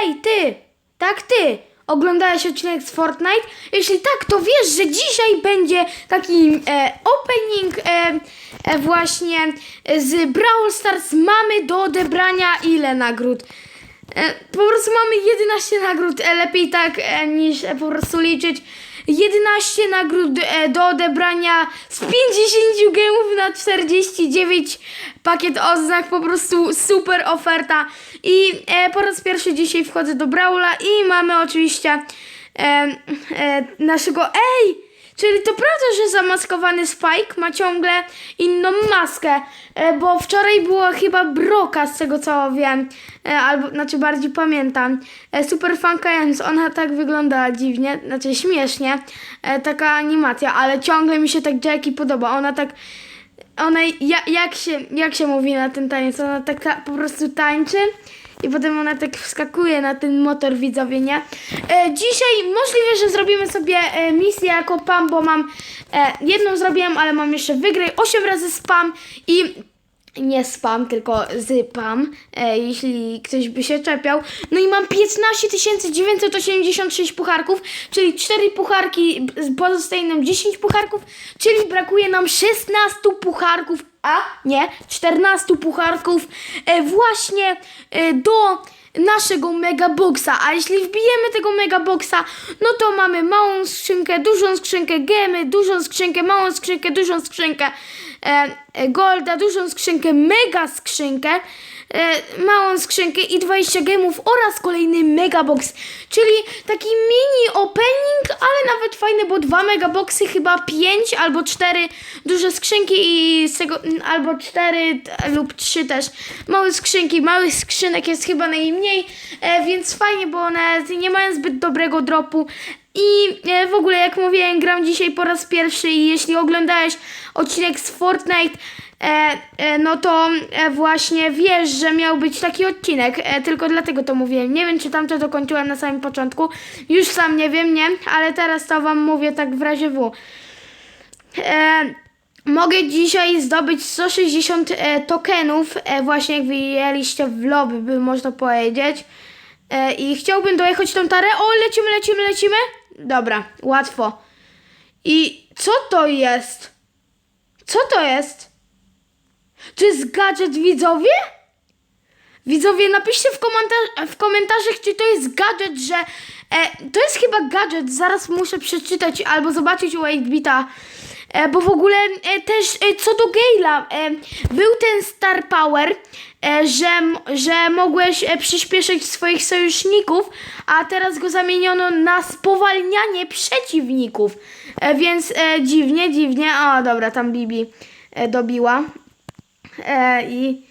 Hej, ty! Tak, ty! Oglądałeś odcinek z Fortnite? Jeśli tak, to wiesz, że dzisiaj będzie taki e, opening e, e, właśnie e, z Brawl Stars. Mamy do odebrania ile nagród? E, po prostu mamy 11 nagród, e, lepiej tak e, niż e, po prostu liczyć. 11 nagród e, do odebrania z 50 gemów na 49 pakiet oznak, po prostu super oferta. I e, po raz pierwszy dzisiaj wchodzę do Brawla i mamy oczywiście e, e, naszego. Ej! Czyli to prawda, że zamaskowany Spike ma ciągle inną maskę, e, bo wczoraj była chyba Broka z tego co wiem, e, albo znaczy bardziej pamiętam. E, Super Funka Jens, ona tak wygląda dziwnie, znaczy śmiesznie, taka animacja, ale ciągle mi się tak Jackie podoba. Ona tak, ona ja, jak, się, jak się mówi na ten taniec, ona tak ta, po prostu tańczy. I potem ona tak wskakuje na ten motor widzowie, nie? E, dzisiaj możliwe, że zrobimy sobie e, misję jako PAM, bo mam e, jedną zrobiłem, ale mam jeszcze wygraj 8 razy spam i nie spam, tylko z PAM, e, jeśli ktoś by się czepiał. No i mam 15 986 pucharków, czyli 4 pucharki, pozostaje nam 10 pucharków, czyli brakuje nam 16 pucharków, a nie, 14 pucharków e, właśnie e, do naszego megaboxa, a jeśli wbijemy tego megaboxa, no to mamy małą skrzynkę, dużą skrzynkę gemy, dużą skrzynkę, małą skrzynkę, dużą skrzynkę golda, dużą skrzynkę, mega skrzynkę, e, małą skrzynkę i 20 gemów oraz kolejny megabox, czyli taki mini opening, ale nawet fajny, bo dwa megaboxy, chyba 5 albo 4 duże skrzynki i albo 4 lub 3 też małe skrzynki, małych skrzynek jest chyba najmniej, e, więc fajnie, bo one nie mają zbyt dobrego dropu. I e, w ogóle, jak mówiłem, gram dzisiaj po raz pierwszy i jeśli oglądałeś odcinek z Fortnite, no to e, właśnie wiesz, że miał być taki odcinek, e, tylko dlatego to mówiłem. Nie wiem, czy tam to dokończyłem na samym początku, już sam nie wiem, nie, ale teraz to wam mówię tak w razie W. E, mogę dzisiaj zdobyć 160 e, tokenów, e, właśnie jak widzieliście w lobby, by można powiedzieć. E, I chciałbym dojechać tą tarę. O, lecimy, lecimy, lecimy. Dobra, łatwo. I co to jest? Co to jest? To jest gadżet widzowie? Widzowie, napiszcie w, komentar- w komentarzach, czy to jest gadżet, że... E, to jest chyba gadżet, zaraz muszę przeczytać albo zobaczyć u 8-bita. E, bo w ogóle e, też e, co do Gale'a, e, był ten Star Power, e, że, że mogłeś e, przyspieszyć swoich sojuszników, a teraz go zamieniono na spowalnianie przeciwników. E, więc e, dziwnie, dziwnie. O, dobra, tam Bibi e, dobiła. E, I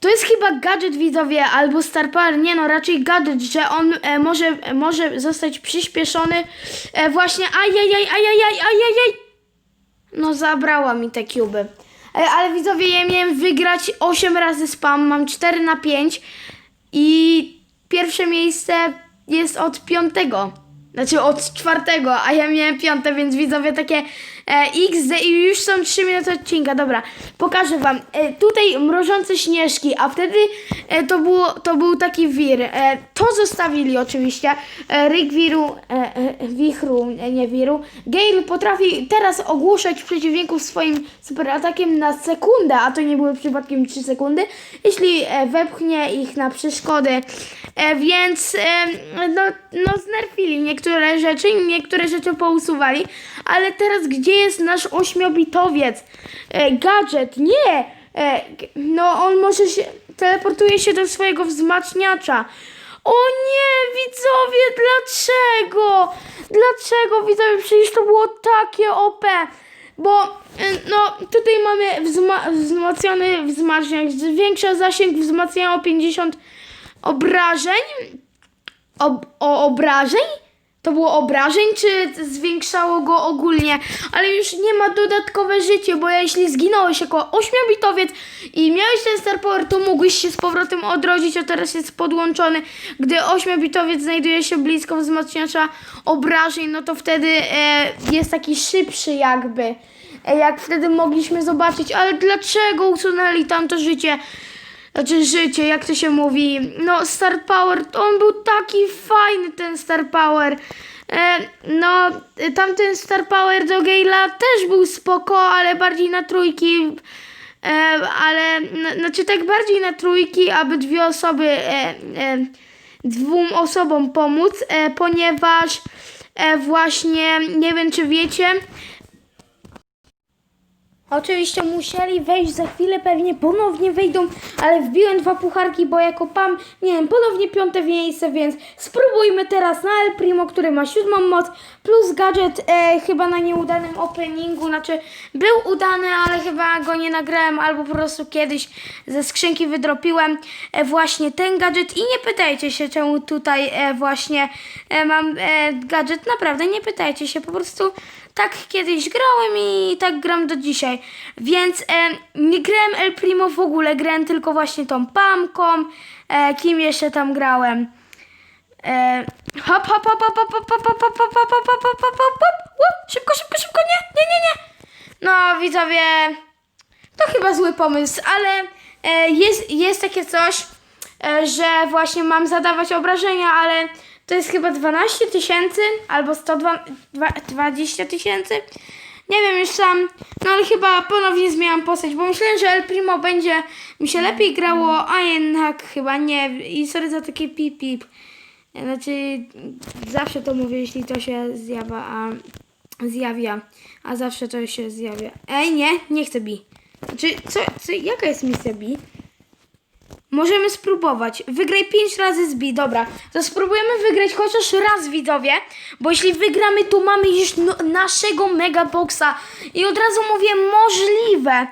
to jest chyba gadżet widzowie albo Star Power, nie no, raczej gadżet, że on e, może, może zostać przyspieszony e, właśnie ajajaj, ajajaj, ajajaj. No zabrała mi te kuby. E, ale widzowie, ja miałem wygrać 8 razy spam, mam 4 na 5 i pierwsze miejsce jest od piątego. Znaczy od czwartego, a ja miałem piąte, więc widzowie takie e, XD i już są 3 minuty odcinka. Dobra, pokażę wam. E, tutaj mrożące śnieżki, a wtedy e, to, było, to był taki wir. E, to zostawili oczywiście. E, Rick Wiru, e, e, Wichru, e, nie Wiru. Gale potrafi teraz ogłuszać przeciwników swoim super atakiem na sekundę, a to nie były przypadkiem 3 sekundy, jeśli e, wepchnie ich na przeszkody. E, więc e, no, no znerfili niektóre rzeczy, niektóre rzeczy pousuwali, ale teraz gdzie jest nasz ośmiobitowiec? E, gadżet, nie! E, no on może się, teleportuje się do swojego wzmacniacza. O nie, widzowie, dlaczego? Dlaczego, widzowie, przecież to było takie OP. Bo y, no tutaj mamy wzma- wzmocniony wzmacniacz, zwiększa zasięg wzmacniania o 50 obrażeń. Ob- o obrażeń? To było obrażeń, czy zwiększało go ogólnie? Ale już nie ma dodatkowe życie, bo jeśli zginąłeś jako ośmiobitowiec i miałeś ten Star Power, to mógłeś się z powrotem odrodzić, a teraz jest podłączony. Gdy ośmiobitowiec znajduje się blisko wzmacniacza obrażeń, no to wtedy e, jest taki szybszy jakby. E, jak wtedy mogliśmy zobaczyć, ale dlaczego usunęli tamto życie? Znaczy życie, jak to się mówi, no Star Power, on był taki fajny ten Star Power. E, no, tamten Star Power do Gale'a też był spoko, ale bardziej na trójki, e, ale, n- znaczy tak bardziej na trójki, aby dwie osoby, e, e, dwóm osobom pomóc, e, ponieważ e, właśnie, nie wiem czy wiecie, Oczywiście musieli wejść za chwilę, pewnie ponownie wejdą, ale wbiłem dwa pucharki, bo jako PAM, nie wiem, ponownie piąte miejsce, więc spróbujmy teraz na El Primo, który ma siódmą moc, plus gadżet e, chyba na nieudanym openingu, znaczy był udany, ale chyba go nie nagrałem, albo po prostu kiedyś ze skrzynki wydropiłem e, właśnie ten gadżet. I nie pytajcie się, czemu tutaj e, właśnie e, mam e, gadżet, naprawdę nie pytajcie się, po prostu tak kiedyś grałem i tak gram do dzisiaj. Więc e, nie grałem El Primo w ogóle, grałem tylko właśnie tą Pamką. E, kim jeszcze tam grałem? E, hop, hop, hop, hop, hop, hop, hop, hop, hop, hop, hop, hop, hop, hop, hop, hop. Szybko, szybko, szybko, nie, nie, nie, nie. No widzowie, to chyba zły pomysł, ale e, jest, jest takie coś, e, że właśnie mam zadawać obrażenia, ale to jest chyba 12 tysięcy albo 120 tysięcy. Nie wiem już sam, no ale chyba ponownie zmieniam postać, bo myślałem, że El Primo będzie mi się lepiej grało, a jednak chyba nie. I sorry za takie pip pip. Znaczy, zawsze to mówię, jeśli to się zjawia, a zjawia, a zawsze to się zjawia. Ej, nie, nie chcę bi. Znaczy, co, co, jaka jest misja bi? Możemy spróbować. Wygraj 5 razy z B. Dobra, to spróbujemy wygrać chociaż raz, widzowie. Bo jeśli wygramy, to mamy już naszego megaboxa. I od razu mówię, możliwe.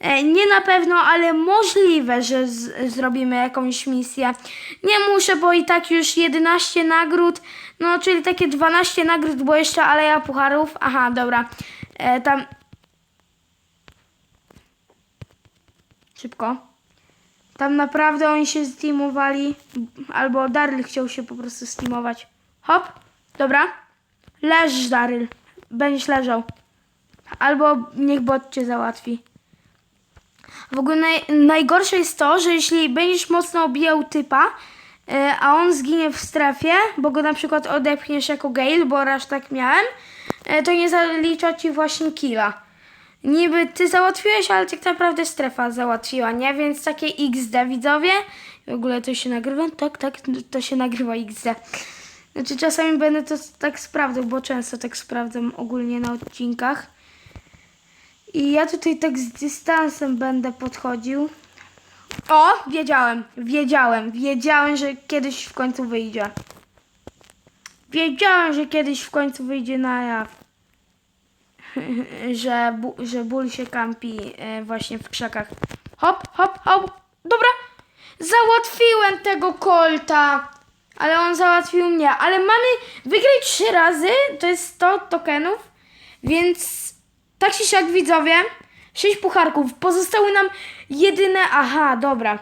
E, nie na pewno, ale możliwe, że zrobimy jakąś misję. Nie muszę, bo i tak już 11 nagród. No, czyli takie 12 nagród, bo jeszcze aleja pucharów. Aha, dobra. E, tam. Szybko. Tam naprawdę oni się steamowali, albo Daryl chciał się po prostu steamować. Hop, dobra. Leż, Daryl. Będziesz leżał. Albo niech bot cię załatwi. W ogóle naj, najgorsze jest to, że jeśli będziesz mocno obijał typa, e, a on zginie w strefie, bo go na przykład odepchniesz jako Gale, bo raz tak miałem, e, to nie zalicza ci właśnie killa. Niby ty załatwiłeś, ale tak naprawdę strefa załatwiła, nie? Więc takie XD widzowie. W ogóle to się nagrywa? Tak, tak, to się nagrywa XD. Znaczy czasami będę to tak sprawdzał, bo często tak sprawdzam ogólnie na odcinkach. I ja tutaj tak z dystansem będę podchodził. O, wiedziałem, wiedziałem, wiedziałem, że kiedyś w końcu wyjdzie. Wiedziałem, że kiedyś w końcu wyjdzie na jaw że, że ból się kampi e, właśnie w krzakach. Hop, hop, hop. Dobra. Załatwiłem tego kolta. Ale on załatwił mnie. Ale mamy wygrać trzy razy. To jest 100 tokenów. Więc tak się siak widzowie. 6 pucharków. Pozostały nam jedyne... Aha, dobra.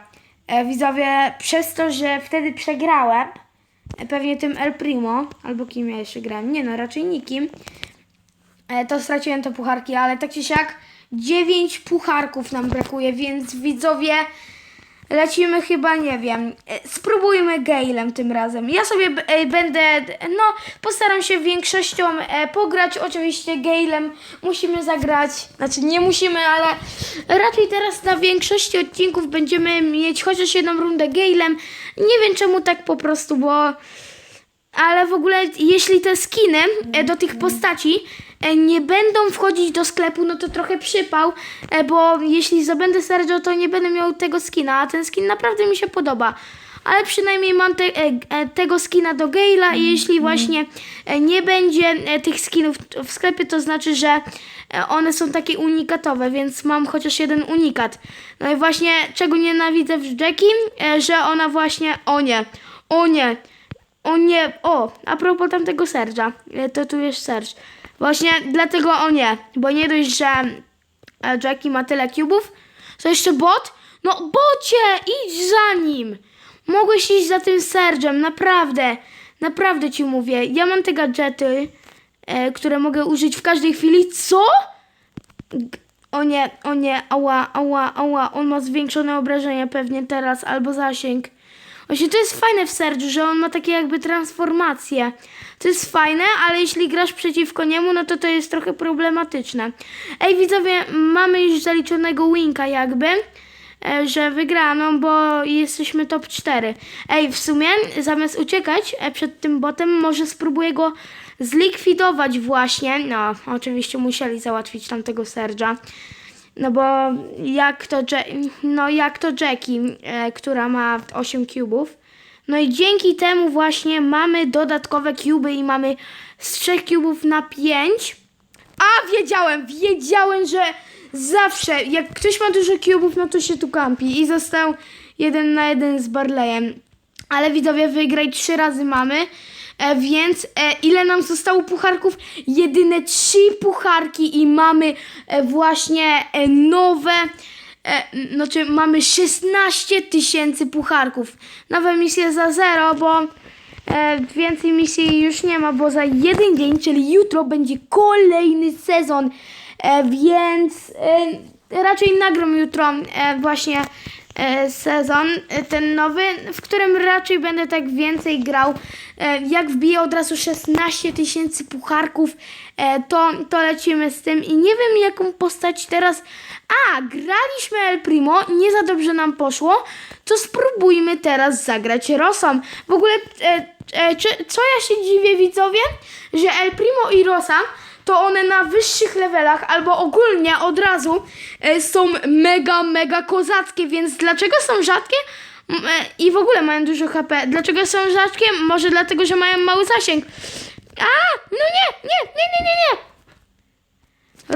E, widzowie, przez to, że wtedy przegrałem, e, pewnie tym El Primo, albo kim ja jeszcze grałem, nie no, raczej nikim, E, to straciłem te pucharki, ale tak czy siak 9 pucharków nam brakuje, więc widzowie lecimy chyba, nie wiem, e, spróbujmy Galem tym razem. Ja sobie e, będę, no postaram się większością pograć, oczywiście Galem musimy zagrać, znaczy nie musimy, ale raczej teraz na większości odcinków będziemy mieć chociaż jedną rundę Galem. Nie wiem czemu tak po prostu, bo... Ale w ogóle, jeśli te skiny do tych postaci nie będą wchodzić do sklepu, no to trochę przypał, e, bo jeśli zdobędę Sergio, to nie będę miał tego skina, a ten skin naprawdę mi się podoba. Ale przynajmniej mam te, e, e, tego skina do Gale'a i jeśli właśnie e, nie będzie e, tych skinów w sklepie, to znaczy, że e, one są takie unikatowe, więc mam chociaż jeden unikat. No i właśnie czego nienawidzę w Jackie, e, że ona właśnie, o nie, o nie, o nie, o, a propos tamtego Serge'a, e, to tu jest Serge. Właśnie dlatego o nie, bo nie dość, że e, Jackie ma tyle cubów, to jeszcze bot? No bocie, idź za nim. Mogłeś iść za tym Serge'em, naprawdę, naprawdę ci mówię. Ja mam te gadżety, e, które mogę użyć w każdej chwili. Co? O nie, o nie, ała, ała, ała. On ma zwiększone obrażenia pewnie teraz, albo zasięg. Właśnie to jest fajne w Sergiu, że on ma takie jakby transformacje. To jest fajne, ale jeśli grasz przeciwko niemu, no to to jest trochę problematyczne. Ej, widzowie, mamy już zaliczonego winka jakby, e, że wygrano, bo jesteśmy top 4. Ej, w sumie zamiast uciekać e, przed tym botem, może spróbuję go zlikwidować właśnie. No, oczywiście musieli załatwić tamtego Sergia. No bo jak to, no jak to Jackie, e, która ma 8 cubów. No i dzięki temu właśnie mamy dodatkowe cuby i mamy z 3 cubów na 5. A wiedziałem, wiedziałem, że zawsze jak ktoś ma dużo cubów, no to się tu kampi i został jeden na jeden z Barleyem. Ale widzowie, wygraj trzy razy mamy. E, więc e, ile nam zostało pucharków? Jedyne trzy pucharki i mamy e, właśnie e, nowe. E, znaczy mamy 16 tysięcy pucharków. Nowe misje za zero, bo e, więcej misji już nie ma, bo za jeden dzień, czyli jutro będzie kolejny sezon. E, więc e, raczej nagram jutro e, właśnie sezon, e, ten nowy, w którym raczej będę tak więcej grał. E, jak wbiję od razu 16 tysięcy pucharków, e, to, to lecimy z tym i nie wiem jaką postać teraz. A, graliśmy El Primo, nie za dobrze nam poszło, to spróbujmy teraz zagrać Rosą. W ogóle, e, e, czy, co ja się dziwię widzowie, że El Primo i Rosa to one na wyższych levelach albo ogólnie od razu e, są mega, mega kozackie, więc dlaczego są rzadkie? E, I w ogóle mają dużo HP. Dlaczego są rzadkie? Może dlatego, że mają mały zasięg. A, no nie, nie, nie, nie, nie, nie.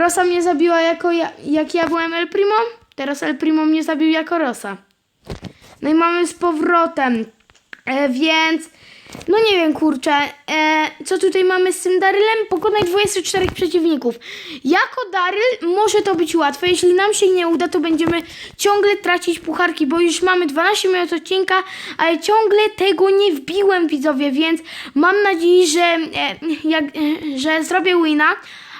Rosa mnie zabiła jako ja, jak ja byłem El Primo. Teraz El Primo mnie zabił jako Rosa. No i mamy z powrotem. E, więc, no nie wiem, kurczę, e, co tutaj mamy z tym Darylem? Pokonać 24 przeciwników. Jako Daryl może to być łatwe. Jeśli nam się nie uda, to będziemy ciągle tracić pucharki, bo już mamy 12 minut odcinka, ale ciągle tego nie wbiłem, widzowie, więc mam nadzieję, że, e, jak, e, że zrobię wina.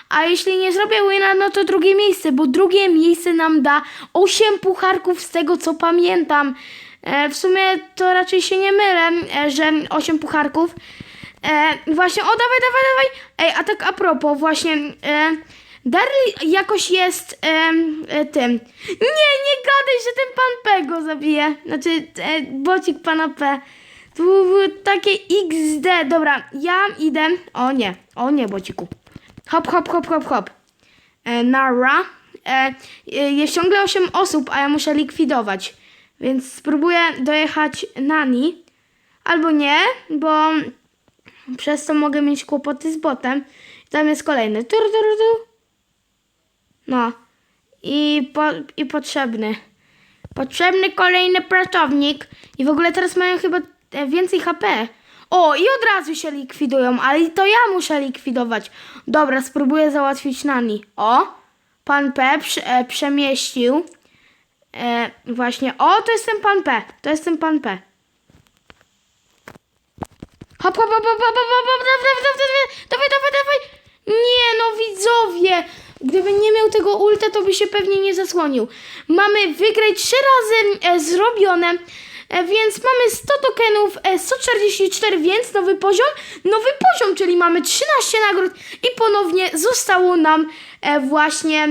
A jeśli nie zrobię wina, no to drugie miejsce, bo drugie miejsce nam da 8 pucharków z tego co pamiętam. E, w sumie to raczej się nie mylę, e, że 8 pucharków. E, właśnie, o dawaj, dawaj, dawaj. Ej, a tak a propos, właśnie, Darly jakoś jest e, tym. Nie, nie gadaj, że ten pan P go zabije. Znaczy, e, bocik pana P. Tu takie XD. Dobra, ja idę. O nie, o nie, bociku. Hop, hop, hop, hop, hop. E, Nara. E, jest ciągle 8 osób, a ja muszę likwidować. Więc spróbuję dojechać Nani. Albo nie, bo przez to mogę mieć kłopoty z botem. Tam jest kolejny. Tur, tur, tur. No. I, po, I potrzebny. Potrzebny kolejny pracownik. I w ogóle teraz mają chyba e, więcej HP. O, i od razu się likwidują, ale to ja muszę likwidować. Dobra, spróbuję załatwić Nani. O, pan P prze, e, przemieścił. E, właśnie, o, to jest ten pan P. To jest ten pan P. Hop, hop, hop, hop, hop, hop, hop, hop, dawaj, dawaj, dawaj, dawaj, dawaj. Nie, no widzowie. Gdyby nie miał tego ulta, to by się pewnie nie zasłonił. Mamy wygrać trzy razy e, zrobione, e, więc mamy 100 tokenów, e, 144, więc nowy poziom, nowy poziom, czyli mamy 13 nagród i ponownie zostało nam e, właśnie...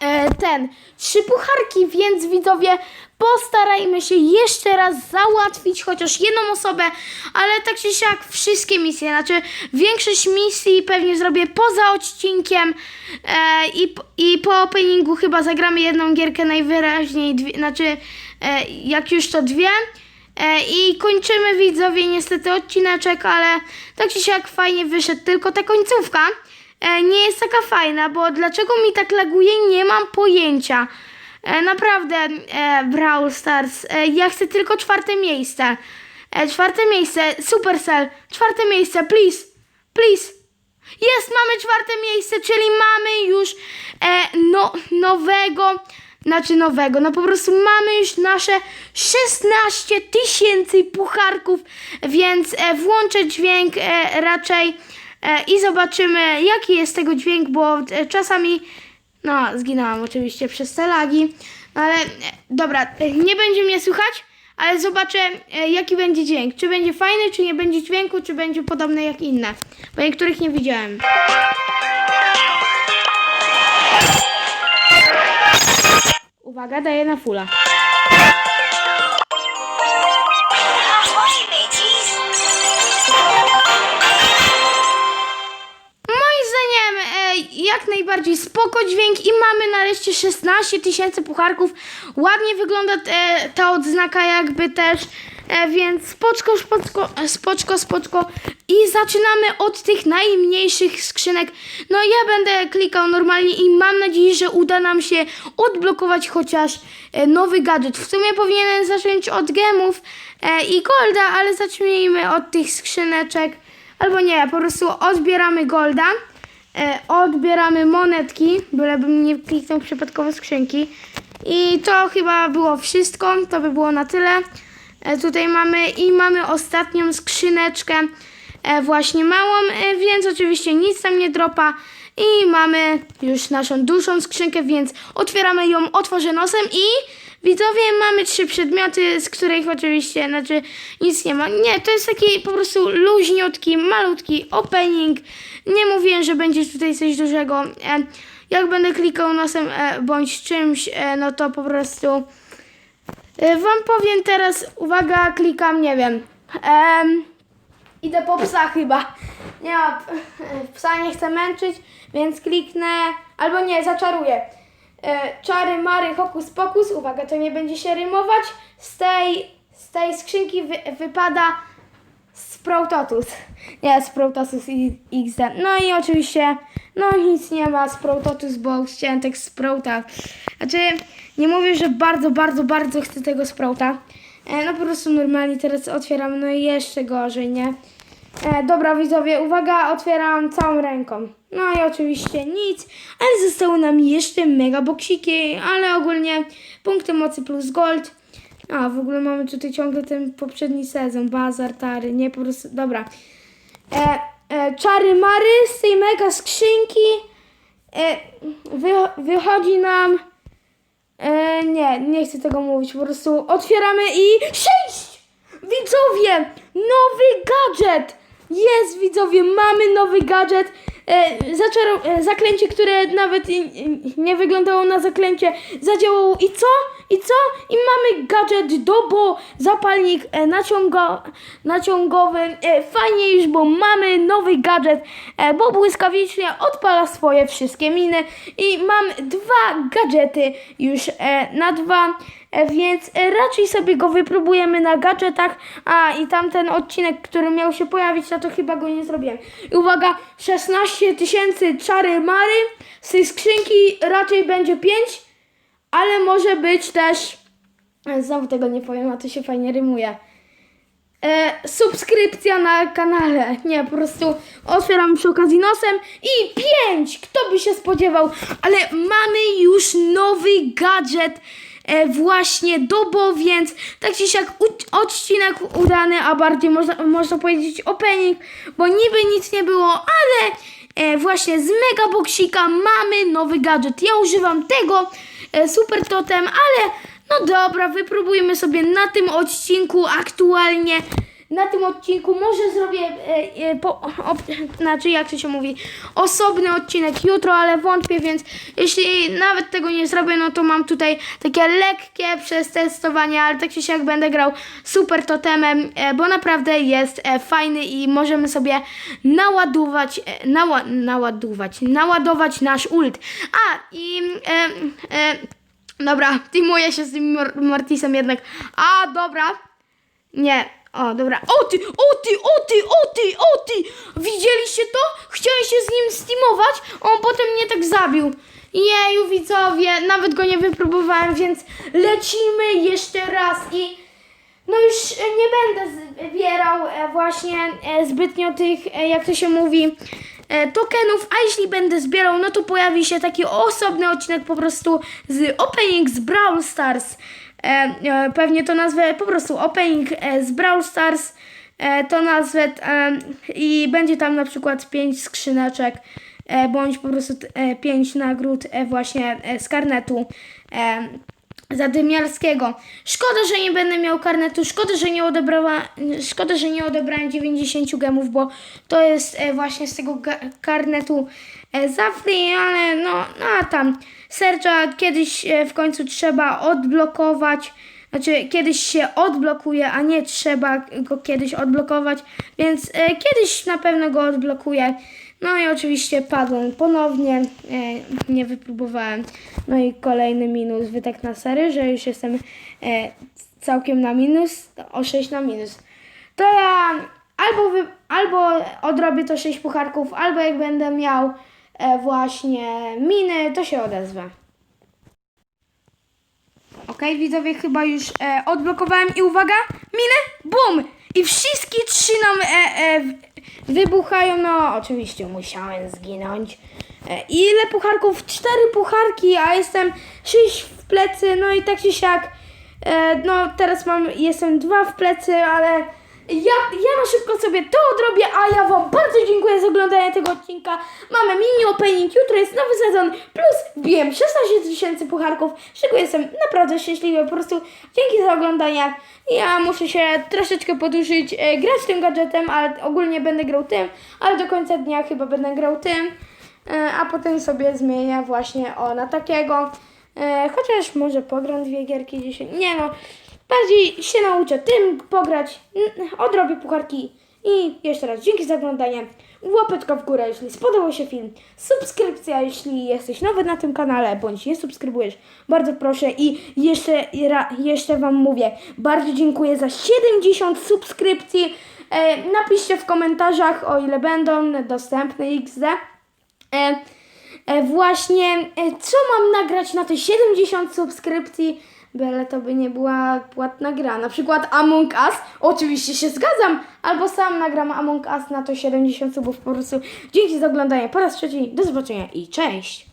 E, ten, trzy pucharki, więc widzowie, postarajmy się jeszcze raz załatwić chociaż jedną osobę, ale tak czy siak wszystkie misje, znaczy większość misji pewnie zrobię poza odcinkiem e, i, i po openingu chyba zagramy jedną gierkę najwyraźniej, dwie, znaczy e, jak już to dwie. E, I kończymy widzowie niestety odcineczek, ale tak czy siak fajnie wyszedł, tylko ta końcówka nie jest taka fajna, bo dlaczego mi tak laguje, nie mam pojęcia. E, naprawdę, e, Brawl Stars, e, ja chcę tylko czwarte miejsce. E, czwarte miejsce, Supercell, czwarte miejsce, please, please. Jest, mamy czwarte miejsce, czyli mamy już e, no, nowego, znaczy nowego, no po prostu mamy już nasze 16 tysięcy pucharków, więc e, włączę dźwięk e, raczej e, i zobaczymy jaki jest tego dźwięk, bo e, czasami No, zginęłam oczywiście przez te lagi. No ale e, dobra, e, nie będzie mnie słychać, ale zobaczę e, jaki będzie dźwięk. Czy będzie fajny, czy nie będzie dźwięku, czy będzie podobny jak inne. Bo niektórych nie widziałem. Uwaga, daję na fula. Jak najbardziej spoko dźwięk i mamy nareszcie 16 tysięcy pucharków. Ładnie wygląda te, ta odznaka jakby też, e, więc spoczko, spoczko, e, spoczko, spoczko. I zaczynamy od tych najmniejszych skrzynek. No ja będę klikał normalnie i mam nadzieję, że uda nam się odblokować chociaż e, nowy gadżet. W sumie powinienem zacząć od gemów e, i golda, ale zacznijmy od tych skrzyneczek. Albo nie, po prostu odbieramy golda, odbieramy monetki, bylebym nie kliknął przypadkowo skrzynki. I to chyba było wszystko, to by było na tyle. E, tutaj mamy i mamy ostatnią skrzyneczkę, e, właśnie małą, e, więc oczywiście nic tam nie dropa. I mamy już naszą dużą skrzynkę, więc otwieramy ją, otworzę nosem i widzowie mamy trzy przedmioty, z których oczywiście, znaczy nic nie ma. Nie, to jest taki po prostu luźniutki, malutki opening. Nie mówiłem, że będzie tutaj coś dużego. E, jak będę klikał nosem e, bądź czymś, e, no to po prostu wam powiem teraz, uwaga, klikam, nie wiem. Em, Idę po psa chyba. Nie ma, psa nie chcę męczyć, więc kliknę, albo nie, zaczaruję. E, czary, mary, hokus pokus, uwaga, to nie będzie się rymować. Z tej, z tej skrzynki wy, wypada Sproutotus. Nie, Sproutotus XD. No i oczywiście, no nic nie ma Sproutotus, bo chciałem tak Sprouta. Znaczy, nie mówię, że bardzo, bardzo, bardzo chcę tego Sprouta. E, no po prostu normalnie teraz otwieram, no i jeszcze gorzej, nie? E, dobra widzowie, uwaga, otwieram całą ręką. No i oczywiście nic, ale zostały nam jeszcze mega boksiki, ale ogólnie punkty mocy plus gold. A, w ogóle mamy tutaj ciągle ten poprzedni sezon, bazar, tary, nie po prostu, dobra. E, e, czary mary z tej mega skrzynki e, wy, wychodzi nam... E, nie, nie chcę tego mówić, po prostu otwieramy i... Sześć! Widzowie, nowy gadżet! Jest, widzowie, mamy nowy gadżet. E, zaczaro- e, zaklęcie, które nawet nie wyglądało na zaklęcie, zadziałało. I co? I co? I mamy gadżet Dobo, zapalnik e, naciągo, naciągowy. Fajnie już, bo mamy nowy gadżet, bo błyskawicznie odpala swoje wszystkie miny. I mam dwa gadżety już na dwa. E, Więc raczej sobie go wypróbujemy na gadżetach. A i tamten odcinek, który miał się pojawić, no to chyba go nie zrobiłem. I uwaga, 16 tysięcy czary mary. Z tej skrzynki raczej będzie 5, ale może być też. Znowu tego nie powiem, a to się fajnie rymuje. E, subskrypcja na kanale. Nie, po prostu otwieram przy okazji nosem i pięć! Kto by się spodziewał? Ale mamy już nowy gadżet. E, właśnie Dobo, więc tak czy siak odcinek udany, a bardziej można, można powiedzieć opening, bo niby nic nie było, ale e, właśnie z Mega Boxika mamy nowy gadżet. Ja używam tego e, Super Totem, ale no dobra, wypróbujmy sobie na tym odcinku aktualnie. Na tym odcinku może zrobię, e, e, po, o, znaczy jak to się mówi, osobny odcinek jutro, ale wątpię, więc jeśli nawet tego nie zrobię, no to mam tutaj takie lekkie przetestowanie, ale tak czy siak będę grał super totemem, e, bo naprawdę jest e, fajny i możemy sobie naładować, e, nała, naładować, naładować nasz ult. A i e, e, Dobra, teamuję się z tym Mortisem jednak. A, dobra. Nie. O, dobra. O ty, o ty, o ty, o ty, o ty! Widzieliście to? Chciałem się z nim steamować, a on potem mnie tak zabił. Jeju, widzowie, nawet go nie wypróbowałem, więc lecimy jeszcze raz i... No już e, nie będę zbierał e, właśnie e, zbytnio tych, jak to się mówi, tokenów, a jeśli będę zbierał, no to pojawi się taki osobny odcinek po prostu z opening z Brawl Stars. E, e, pewnie to nazwę po prostu opening e, z Brawl Stars. To nazwę i będzie tam na przykład pięć skrzyneczek. bądź po prostu e, 5 nagród właśnie z karnetu. Zadymiarskiego. Szkoda, że nie będę miał karnetu, szkoda, że nie odebrała, szkoda, że nie odebrałem 90 gemów, bo to jest e, właśnie z tego karnetu e, za ale no, no a tam Sercza kiedyś e, w końcu trzeba odblokować, znaczy kiedyś się odblokuje, a nie trzeba go kiedyś odblokować, więc e, kiedyś na pewno go odblokuję. No i oczywiście padłem ponownie, e, nie wypróbowałem. No i kolejny minus, wytek na sery, że już jestem e, całkiem na minus, o 6 na minus. To ja albo, wy, albo odrobię to 6 pucharków, albo jak będę miał e, właśnie miny, to się odezwę. Okej, widzowie, chyba już odblokowałem i uwaga, minę, bum! I wszystkie trzy nam e, e, w- wybuchają, no oczywiście musiałem zginąć. E, ile pucharków? Cztery pucharki, a jestem sześć w plecy, no i tak czy siak, e, no teraz mam, jestem dwa w plecy, ale ja, ja na szybko sobie to odrobię, a ja Wam bardzo dziękuję za oglądanie tego odcinka. Mamy mini opening, jutro jest nowy sezon, plus wbiłem 16 tysięcy pucharków, z czego jestem naprawdę szczęśliwy. Po prostu dzięki za oglądanie. Ja muszę się troszeczkę poduszyć, e, grać tym gadżetem, ale ogólnie będę grał tym, ale do końca dnia chyba będę grał tym, e, a potem sobie zmienię właśnie o na takiego. E, chociaż może pogram dwie gierki dzisiaj. Nie no, bardziej się nauczę tym pograć, odrobię pucharki i jeszcze raz dzięki za oglądanie. Łapeczka w górę, jeśli spodobał się film. Subskrypcja, jeśli jesteś nowy na tym kanale, bądź nie subskrybujesz. Bardzo proszę i jeszcze, jeszcze Wam mówię, bardzo dziękuję za 70 subskrypcji. E, napiszcie w komentarzach, o ile będą dostępne XD. E, e, właśnie, e, co mam nagrać na te 70 subskrypcji, byle to by nie była płatna gra. Na przykład Among Us, oczywiście się zgadzam, albo sam nagram Among Us na to 70 subów po prostu. Dzięki za oglądanie po raz trzeci, do zobaczenia i cześć!